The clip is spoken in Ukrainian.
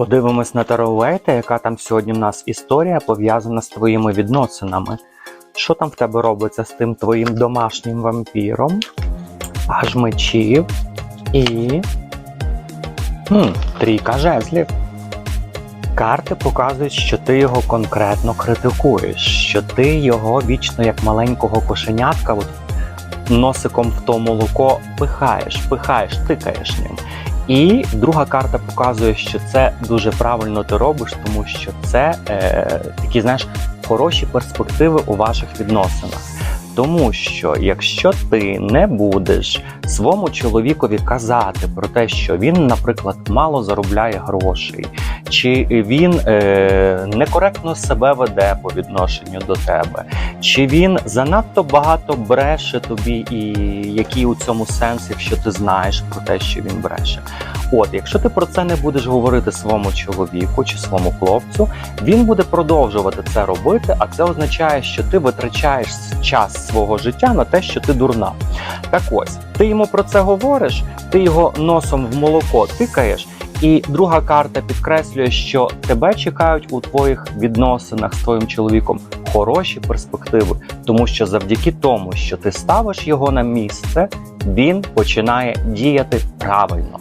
Подивимось на Таровейта, яка там сьогодні в нас історія пов'язана з твоїми відносинами. Що там в тебе робиться з тим твоїм домашнім вампіром? Аж мечів і. Хм, трійка жезлів. Карти показують, що ти його конкретно критикуєш, що ти його вічно як маленького кошенятка от, носиком в то молоко пихаєш, пихаєш, тикаєш ним. І друга карта показує, що це дуже правильно ти робиш, тому що це е, такі, знаєш, хороші перспективи у ваших відносинах. Тому що якщо ти не будеш своєму чоловікові казати про те, що він, наприклад, мало заробляє грошей, чи він е, некоректно себе веде по відношенню до тебе, чи він занадто багато бреше тобі, і який у цьому сенс, якщо ти знаєш про те, що він бреше. От, якщо ти про це не будеш говорити своєму чоловіку чи своєму хлопцю, він буде продовжувати це робити, а це означає, що ти витрачаєш час свого життя на те, що ти дурна. Так ось, ти йому про це говориш, ти його носом в молоко тикаєш. І друга карта підкреслює, що тебе чекають у твоїх відносинах з твоїм чоловіком хороші перспективи, тому що завдяки тому, що ти ставиш його на місце, він починає діяти правильно.